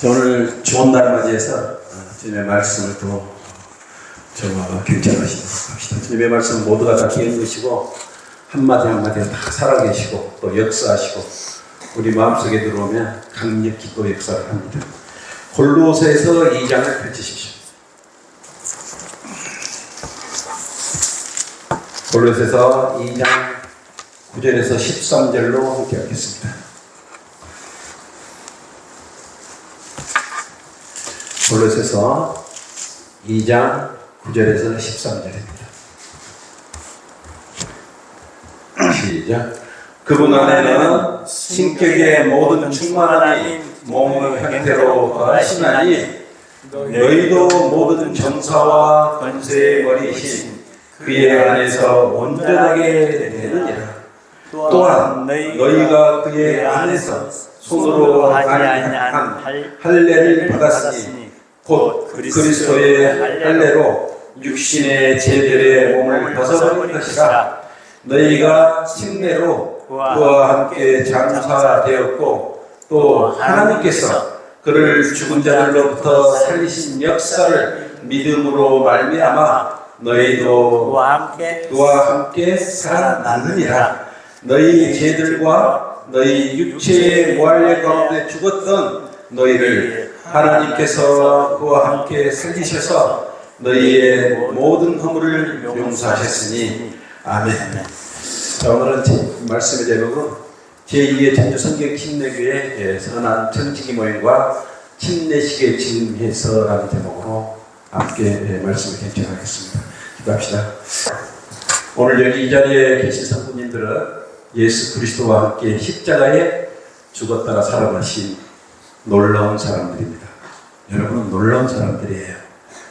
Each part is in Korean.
자, 오늘 좋은 날 맞이해서 어, 주님의 말씀을 또 정말 경청하시도록 합시다. 주님의 말씀 모두가 다 것이고 한마디 한마디가 다 살아계시고 또 역사하시고 우리 마음속에 들어오면 강력히 또 역사를 합니다. 골로새서 2장을 펼치십시오. 골로새서 2장 9절에서 13절로 함께 하겠습니다. 골로새서 2장 9절에서 13절입니다. 시작. 그분 안에는 신격의 모든 충만함이 몸의 형태로 거하시나니 너희도 모든 정사와 권세의 머리이신 그의 안에서 온전하게 되느니라. 또한 너희가 그의 안에서 손으로 하지 아니한 할례를 받았으니 곧 그리스도의 할례로 육신의 제들의 몸을 벗어버린 것이라. 너희가 침례로 그와 함께 장사되었고 또 하나님께서 그를 죽은 자들로부터 살리신 역사를 믿음으로 말미암아 너희도 그와 함께 그와 함께 살아나느니라. 너희 죄들과 너희 육체의 무할례 가운데 죽었던 너희를 하나님께서 그와 함께 살리셔서 너희의 모든 허물을 용서하셨으니 아멘. 자, 오늘은 제 말씀의 제목은 제2의 전주 성경 침례교회 선한 정직이 모임과 침례식의 증해서라는 제목으로 함께 말씀을 경청하겠습니다. 기도합시다. 오늘 여기 이 자리에 계신 성도님들은 예수 그리스도와 함께 십자가에 죽었다가 살아나신 놀라운 사람들입니다. 여러분은 놀라운 사람들이에요.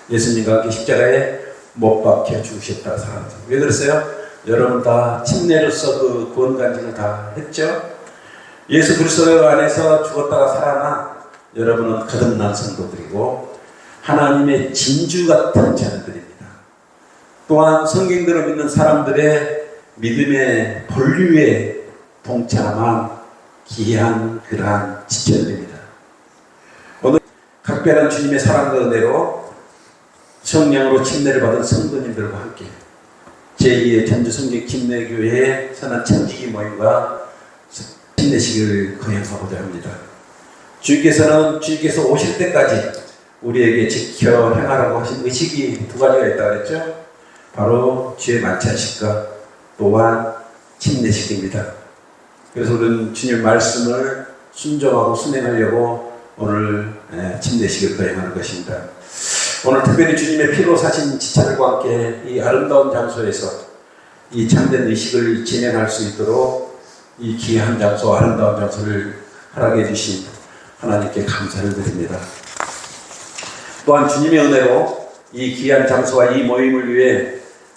예수님과 십자가에 못 박혀 죽으셨다가 살아났어요. 왜 그랬어요? 여러분 다 침례로서 그 구원 간증을 다 했죠? 예수 그리스도 안에서 죽었다가 살아나 여러분은 거듭난 성도들이고 하나님의 진주 같은 자녀들입니다. 또한 성경들을 믿는 사람들의 믿음의 본류에 동참한 귀한 그러한 지체들입니다. 각별한 주님의 사랑과 은혜로 성령으로 침례를 받은 성도님들과 함께 제2의 전주성경 침례교회의 선한 천지기 모임과 침례식을 거행하고자 합니다. 주께서는 주께서 오실 때까지 우리에게 지켜 행하라고 하신 의식이 두 가지가 있다고 그랬죠. 바로 주의 만찬식과 또한 침례식입니다. 그래서 우리는 주님 말씀을 순종하고 순행하려고 오늘 침례식을 거행하는 것입니다. 오늘 특별히 주님의 피로 사신 지체들과 함께 이 아름다운 장소에서 이 참된 의식을 진행할 수 있도록 이 귀한 장소, 아름다운 장소를 허락해 주신 하나님께 감사를 드립니다. 또한 주님의 은혜로 이 귀한 장소와 이 모임을 위해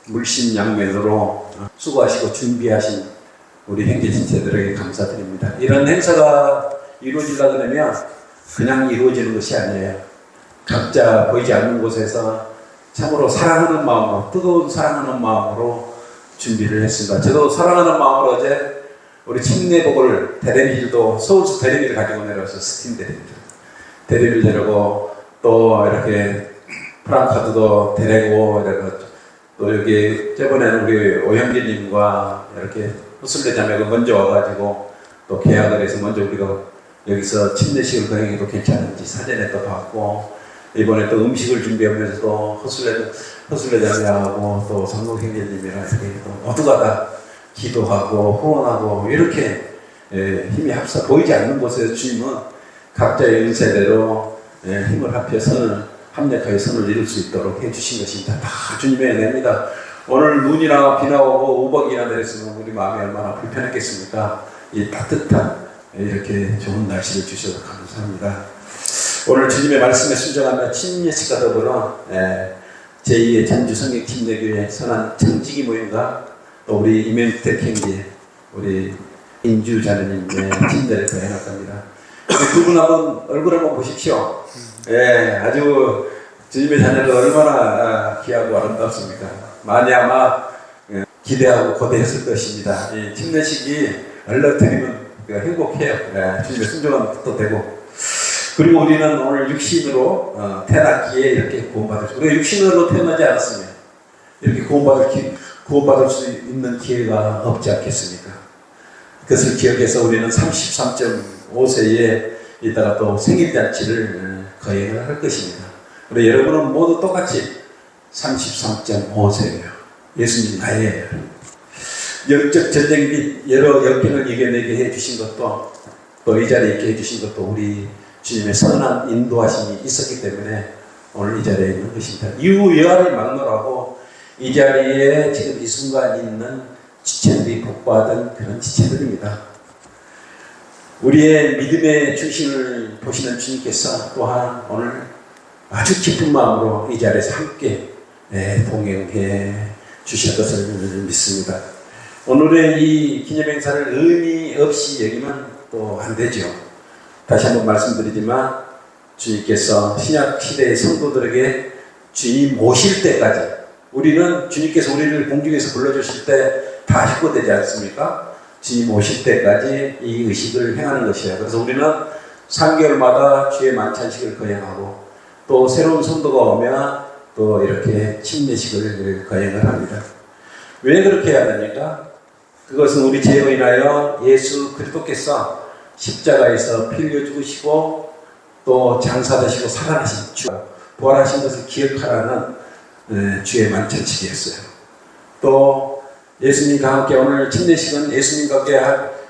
물심양면으로 수고하시고 준비하신 우리 형제지체들에게 감사드립니다. 이런 행사가 이루어지려고 하면 그냥 이루어지는 것이 아니에요. 각자 보이지 않는 곳에서 참으로 사랑하는 마음으로 뜨거운 사랑하는 마음으로 준비를 했습니다. 저도 사랑하는 마음으로 어제 우리 침례복을 대레밀도 서울서 대레밀을 가지고 내려와서 스팀 대레밀 대레밀 데리고 또 이렇게 프랑카드도 데리고 이렇게 또 여기 저번에는 우리 오현기님과 이렇게 후슬레 자매가 먼저 와가지고 또 계약을 해서 먼저 우리가 여기서 침례식을 거행해도 괜찮은지 사전에 또 받고 이번에 또 음식을 준비하면서 또 허슬레 허슬레 자매하고 또 성공 형제님이랑 이렇게 또 모두가 다 기도하고 후원하고 이렇게 예, 힘이 합사 보이지 않는 곳에서 주님은 각자의 은세대로 예, 힘을 합해 선을 합력하여 선을 이룰 수 있도록 해주신 것입니다. 다 주님의 은혜입니다. 오늘 눈이나 비나 오고 우박이나 내렸으면 우리 마음이 얼마나 불편했겠습니까? 이 따뜻한 이렇게 좋은 날씨를 주셔서 감사합니다. 오늘 주님의 말씀에 순종하며 친예식과 더불어 예, 제2의 전주 성경 침례교회 선한 청지기 모임과 또 우리 이명택 형제, 우리 인주 자매님의 침례를 거행할 겁니다. 두 분 한번 얼굴 한번 보십시오. 예, 아주 주님의 자녀를 얼마나 아, 귀하고 아름답습니까? 많이 아마 예, 기대하고 고대했을 것입니다. 이 침례식이 얼렁터리면 행복해요. 예, 주님의 또 되고. 그리고 우리는 오늘 육신으로 어, 태어났기에 이렇게 구원받을 수 우리가 육신으로 태어나지 않았으면 이렇게 구원받을, 기, 구원받을 수 있는 기회가 없지 않겠습니까? 그것을 기억해서 우리는 33.5세에 이따가 또 생일잔치를 어, 거행을 할 것입니다. 우리 여러분은 모두 똑같이 33.5세예요. 예수님 나이에요. 영적 전쟁 및 여러 역경을 이겨내게 해주신 것도 또 이 자리에 있게 해주신 것도 우리 주님의 선한 인도하심이 있었기 때문에 오늘 이 자리에 있는 것입니다. 유여를 막론하고 이 자리에 지금 이 순간 있는 지체들이 복받은 그런 지체들입니다. 우리의 믿음의 중심을 보시는 주님께서 또한 오늘 아주 기쁜 마음으로 이 자리에서 함께 예, 동행해 주실 것을 믿습니다. 오늘의 이 기념 행사를 의미 없이 여기면 또 안 되죠. 다시 한번 말씀드리지만 주님께서 신약 시대의 성도들에게 주님 모실 때까지 우리는 주님께서 우리를 공중에서 불러주실 때다 해고되지 않습니까? 주님 오실 때까지 이 의식을 행하는 것이에요. 그래서 우리는 3개월마다 주의 만찬식을 거행하고 또 새로운 성도가 오면 또 이렇게 침례식을 거행을 합니다. 왜 그렇게 해야 됩니까? 그것은 우리 죄로 인하여 예수 그리스도께서 십자가에서 피 흘려 죽으시고 또 장사되시고 살아나신 주, 부활하신 것을 기억하라는 에, 주의 만찬식이었어요. 또 예수님과 함께 오늘 침례식은 예수님과 함께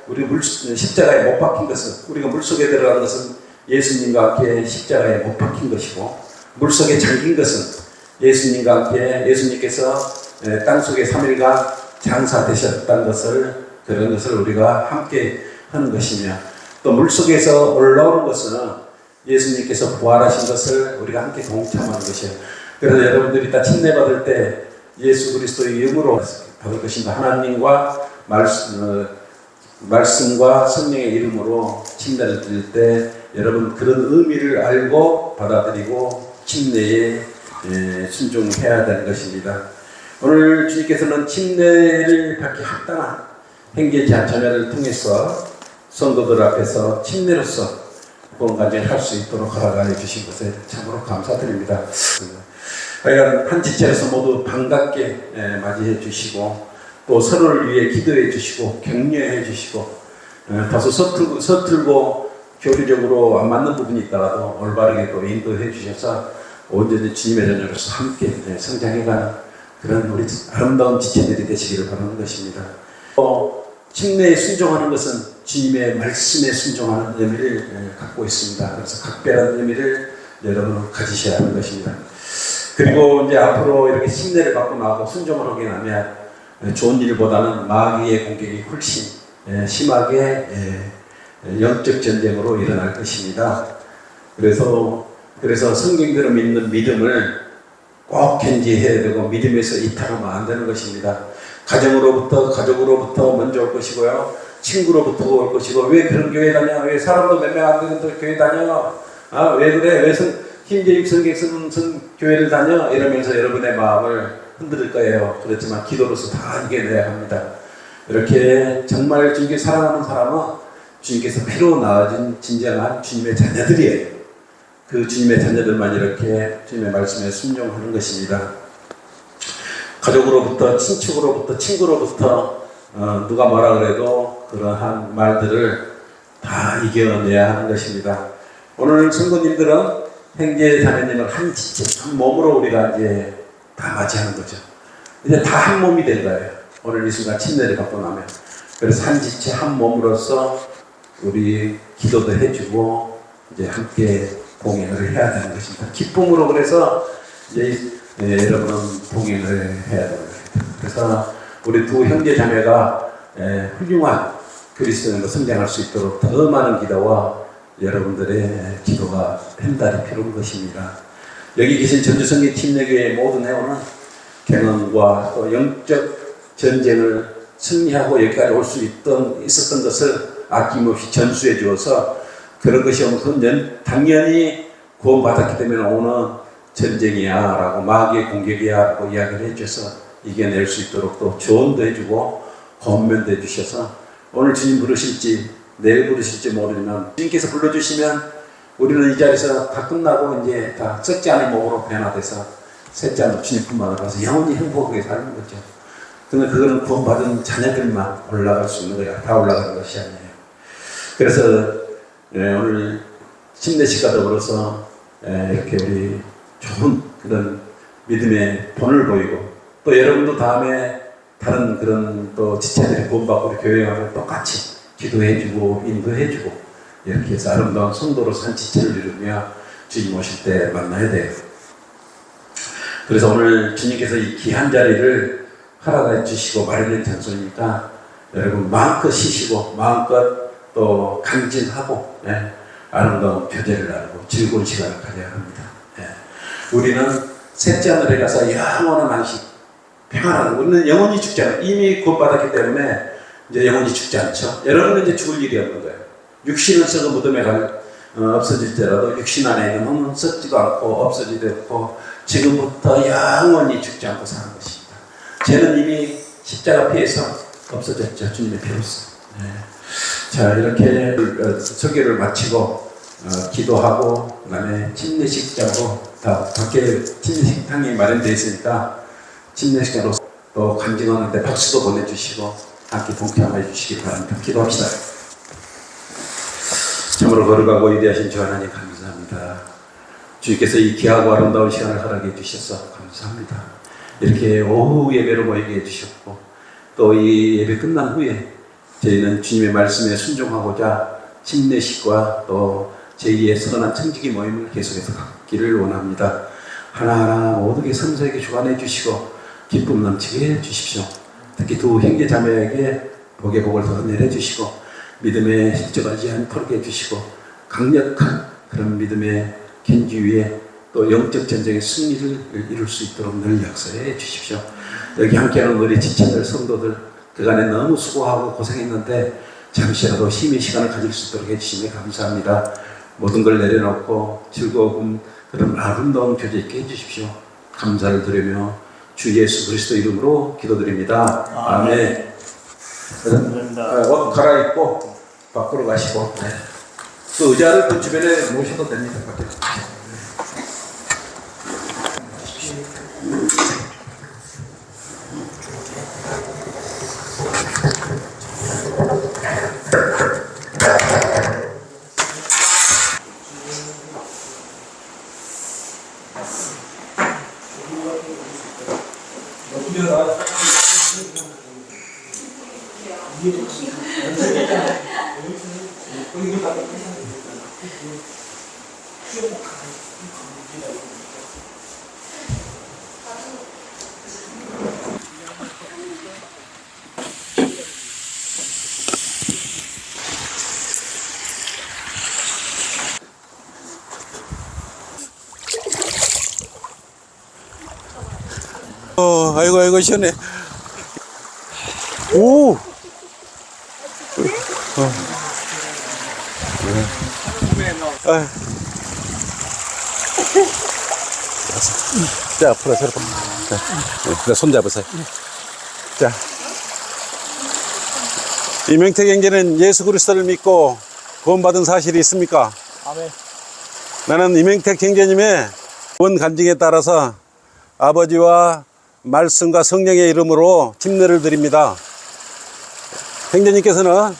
우리 물, 십자가에 못 박힌 것은 우리가 물 속에 들어간 것은 예수님과 함께 십자가에 못 박힌 것이고 물 속에 잠긴 것은 예수님과 함께 예수님께서 땅 속에 3일간 장사되셨다는 것을 그런 것을 우리가 함께 하는 것이며 또 물 속에서 올라오는 것은 예수님께서 부활하신 것을 우리가 함께 동참하는 것이에요. 그래서 여러분들이 다 침례 받을 때 예수 그리스도의 이름으로 받을 것입니다. 하나님과 말씀, 어, 말씀과 성령의 이름으로 침례를 드릴 때 여러분 그런 의미를 알고 받아들이고 침례에 예, 순종해야 되는 것입니다. 오늘 주님께서는 침례를 받기 합당한 행제자 자녀를 통해서 성도들 앞에서 침례로서 구원까지 할 수 있도록 허락하여 주신 것에 참으로 감사드립니다. 하여간 한 지체로서 모두 반갑게 예, 맞이해 주시고 또 서로를 위해 기도해 주시고 격려해 주시고 예, 다소 서툴고, 서툴고 교리적으로 안 맞는 부분이 있더라도 올바르게 또 인도해 주셔서 온전히 주님의 자녀로서 함께 예, 성장해가는 그런 우리 아름다운 지체들이 되시기를 바라는 것입니다. 또 침례에 순종하는 것은 주님의 말씀에 순종하는 의미를 예, 갖고 있습니다. 그래서 각별한 의미를 여러분 가지셔야 하는 것입니다. 그리고 이제 앞으로 이렇게 침례를 받고 나고 순종을 하게 되면 예, 좋은 일보다는 마귀의 공격이 훨씬 예, 심하게 예, 영적 전쟁으로 일어날 것입니다. 그래서 그래서 성경대로 믿는 믿음을 꼭 견지해야 되고 믿음에서 이탈하면 안 되는 것입니다. 가정으로부터 가족으로부터 먼저 올 것이고요. 친구로부터 올 것이고 왜 그런 교회 다녀? 왜 사람도 몇 명 안 되는데 교회 다녀? 아 왜 그래? 왜 성, 흰제육 성객선 성 교회를 다녀? 이러면서 여러분의 마음을 흔들 거예요. 그렇지만 기도로서 다 이겨내야 합니다. 이렇게 정말 주님께 사랑하는 사람은 주님께서 피로 나아진 진정한 주님의 자녀들이에요. 그 주님의 자녀들만 이렇게 주님의 말씀에 순종하는 것입니다. 가족으로부터 친척으로부터 친구로부터 어, 누가 뭐라 그래도 그러한 말들을 다 이겨내야 하는 것입니다. 오늘 성도님들은 행제 자매님을 한 지체, 한 몸으로 우리가 이제 다 맞이하는 거죠. 이제 다 한 몸이 된 거예요. 오늘 이 순간 침례를 받고 나면. 그래서 한 지체, 한 몸으로서 우리 기도도 해주고 이제 함께 봉행을 해야 되는 것입니다. 기쁨으로 그래서 이제 예, 여러분은 봉행을 해야 되는 것입니다. 그래서 우리 두 형제 자매가 예, 훌륭한 그리스도인으로 성장할 수 있도록 더 많은 기도와 여러분들의 기도가 팬달이 필요한 것입니다. 여기 계신 전주성의 침례교회의 모든 회원은 경험과 또 영적 전쟁을 승리하고 여기까지 올 수 있던 있었던 것을 아낌없이 전수해 주어서 그런 것이 그건 당연히 구원받았기 때문에 오는 전쟁이야 라고 마귀의 공격이야 라고 이야기를 해줘서 이겨낼 수 있도록 또 조언도 해주고 권면도 해주셔서 오늘 주님 부르실지 내일 부르실지 모르지만 주님께서 불러주시면 우리는 이 자리에서 다 끝나고 이제 다 썩지 않은 몸으로 변화돼서 셋째 주님뿐만 아니라 영원히 행복하게 사는 거죠. 근데 그거는 구원받은 자녀들만 올라갈 수 있는 거야. 다 올라가는 것이 아니에요. 그래서 예, 오늘 침례식과 더불어서 예, 이렇게 우리 좋은 그런 믿음의 본을 보이고 또 여러분도 다음에 다른 그런 또 지체들이 구원받고 우리 교회 와서 똑같이 기도해주고 인도해주고 이렇게 해서 아름다운 성도로 산 지체를 이루며 주님 오실 때 만나야 돼요. 그래서 오늘 주님께서 이 귀한 자리를 허락해 주시고 마련해 장소니까 여러분 마음껏 쉬시고 마음껏 또 강진하고 예, 아름다운 표제를 나누고 즐거운 시간을 가져야 합니다. 예. 우리는 셋째 하늘에 가서 영원한 안식 평안한 우리는 영원히 죽지 않아요. 이미 구원받았기 때문에 이제 영원히 죽지 않죠. 여러분은 이제 죽을 일이 없는 거예요. 육신은 썩어 무덤에 갈 어, 없어질때라도 육신 안에 있는 몸은 썩지도 않고 없어지도 않고 지금부터 영원히 죽지 않고 사는 것입니다. 죄는 이미 십자가 피해서 없어졌죠. 주님의 피로써. 네. 자 이렇게 어, 설교를 마치고 어, 기도하고 그다음에 침례식장으로 다 밖에 침례식탕이 마련되어 있으니까 침례식장으로 또 간증하는데 박수도 보내주시고 함께 동참해 주시기 바랍니다. 기도합시다. 참으로 거룩하고 위대하신 주 하나님 감사합니다. 주님께서 이 귀하고 아름다운 시간을 허락해 주셔서 감사합니다. 이렇게 오후 예배로 모이게 해주셨고 또 이 예배 끝난 후에 저희는 주님의 말씀에 순종하고자 침례식과 또 제2의 선언한 청지기 모임을 계속해서 갖기를 원합니다. 하나하나 모든 게 선서에게 주관해 주시고 기쁨 넘치게 해 주십시오. 특히 두 형제 자매에게 복의 복을 더 내려 주시고 믿음에 실족하지 않도록 해 주시고 강력한 그런 믿음의 견지 위에 또 영적 전쟁의 승리를 이룰 수 있도록 늘 역사해 주십시오. 여기 함께하는 우리 지체들 성도들 그간에 너무 수고하고 고생했는데 잠시라도 힘의 시간을 가질 수 있도록 해주시니 감사합니다. 모든 걸 내려놓고 즐거움 그런 아름다운 교제 있게 해주십시오. 감사를 드리며 주 예수 그리스도 이름으로 기도드립니다. 아멘. 감사합니다. 어, 옷 갈아입고 밖으로 가시고 네. 그 의자를 그 주변에 놓으셔도 됩니다. 밖에. 어, 아이고, 아이고, 시원해. 오! 어. 아. 자, 앞으로, 저로. 자, 네, 손 잡으세요. 자. 이명택 형제는 예수 그리스도를 믿고 구원받은 사실이 있습니까? 아멘. 나는 이명택 형제님의 원 간증에 따라서 아버지와 말씀과 성령의 이름으로 침례를 드립니다. 형제님께서는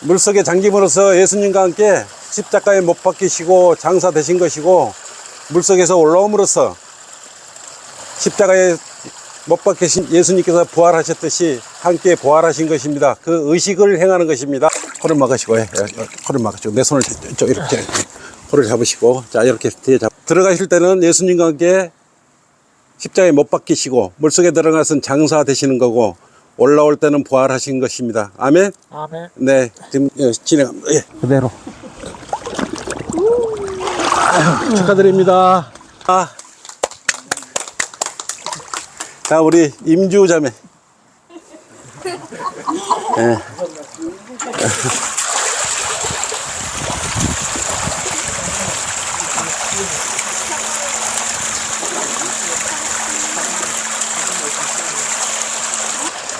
물속에 잠김으로써 예수님과 함께 십자가에 못 박히시고 장사되신 것이고 물속에서 올라옴으로써 십자가에 못 박히신 예수님께서 부활하셨듯이 함께 부활하신 것입니다. 그 의식을 행하는 것입니다. 코를 막으시고, 예, 예, 코를 막으시고, 내 손을 좀 이렇게, 코를 잡으시고, 자, 이렇게 뒤에 잡, 들어가실 때는 예수님과 함께 십자가에 못 박히시고, 물속에 들어가서는 장사 되시는 거고, 올라올 때는 부활하신 것입니다. 아멘? 아멘. 네, 지금 예, 진행합니다. 예, 그대로. 아유, 축하드립니다. 아. 자, 우리 임주 자매. 예.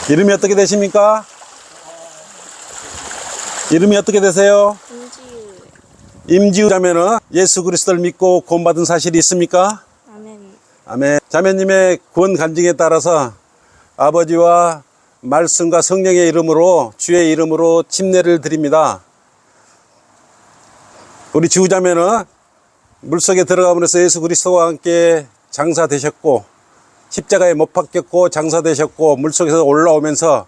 이름이 어떻게 되십니까? 이름이 어떻게 되세요? 임지우 자매는 예수 그리스도를 믿고 구원받은 사실이 있습니까? 아멘. 아멘. 자매님의 구원 간증에 따라서 아버지와 말씀과 성령의 이름으로 주의 이름으로 침례를 드립니다. 우리 지우 자매는 물속에 들어가면서 예수 그리스도와 함께 장사되셨고 십자가에 못 박혔고 장사되셨고 물속에서 올라오면서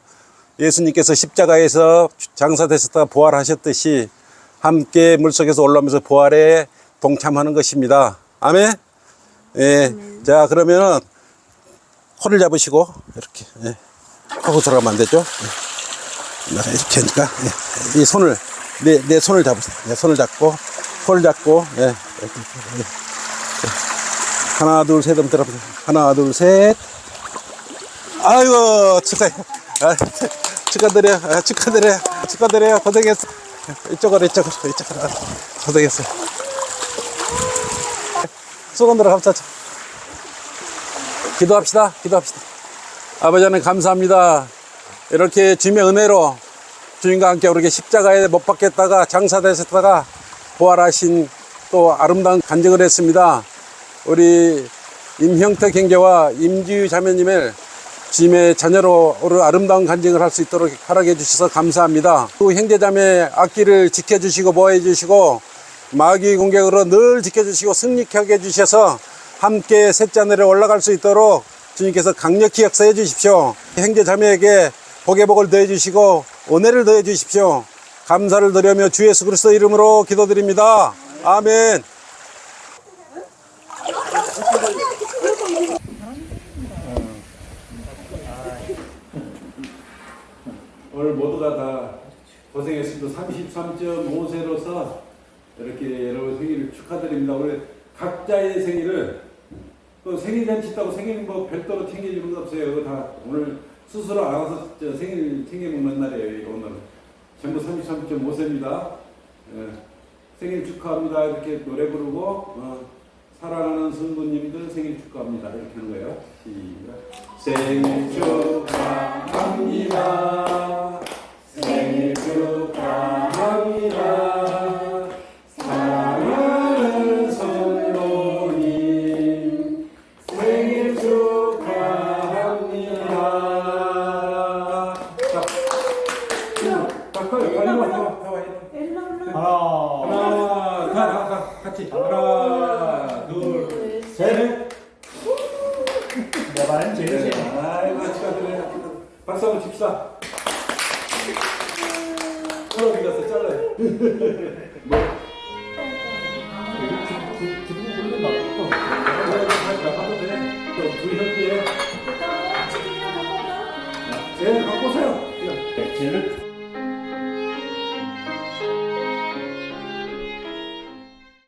예수님께서 십자가에서 장사되셨다가 부활하셨듯이 함께 물속에서 올라오면서 부활에 동참하는 것입니다. 아멘. 예. 자, 그러면은 코를 잡으시고 이렇게 예. 하고 들어가면 안 되죠? 예. 내가 이렇게 하니까 예. 이 손을 내, 내 손을 잡으세요. 내 손을 잡고 코를 잡고 예. 이렇게, 예. 예. 하나 둘셋 한번 들어보세요. 하나 둘 셋. 아이고 축하해. 아, 축하드려요. 아. 축하드려요. 고생했어. 이쪽으로 이쪽으로 이쪽으로 아, 고생했어요. 수건으로 감싸자. 기도합시다. 기도합시다. 아버지 하나님 감사합니다. 이렇게 주님의 은혜로 주님과 함께 우리에게 십자가에 못 박혔다가 장사되셨다가 부활하신 또 아름다운 간증을 했습니다. 우리 임형태 경제와 임지유 자매님을 주님의 자녀로 오늘 아름다운 간증을 할 수 있도록 허락해 주셔서 감사합니다. 또 형제자매 악기를 지켜주시고 보호해 주시고 마귀 공격으로 늘 지켜주시고 승리케 하게 해주셔서 함께 셋째 하늘에 올라갈 수 있도록 주님께서 강력히 역사해 주십시오. 형제자매에게 복의 복을 더해 주시고 은혜를 더해 주십시오. 감사를 드리며 주 예수 그리스도 이름으로 기도드립니다. 아멘. 오늘 모두가 다 고생했습니다. 33.5세로서 이렇게 여러분 생일을 축하드립니다. 우리 각자의 생일을 그 생일 잔치 있다고 생일 뭐 별도로 챙겨주는 거 없어요. 그거 다 오늘 스스로 알아서 저 생일 챙겨 먹는 날이에요. 오늘 전부 33.5세입니다. 예, 생일 축하합니다. 이렇게 노래 부르고 어, 사랑하는 성도님들 생일 축하합니다. 이렇게 하는 거예요. 시작. 생일 축하합니다. 생일 축하합니다. 사랑하는 성도님 생일 축하합니다. 자, 가까이 빨리 와, 와, 와, 와. 하나, 하나, 가, 가, 가, 같이 하나, 둘, 셋. 내 말은 제일 네. 세. 아이고 축하드려요. 박수 한번 칩시다. 어디 가서 잘라요. 기분 모르는 나. 가도 돼. 또두 현재. 치킨이나 먹어봐. 네, 갖고 오세요. 제일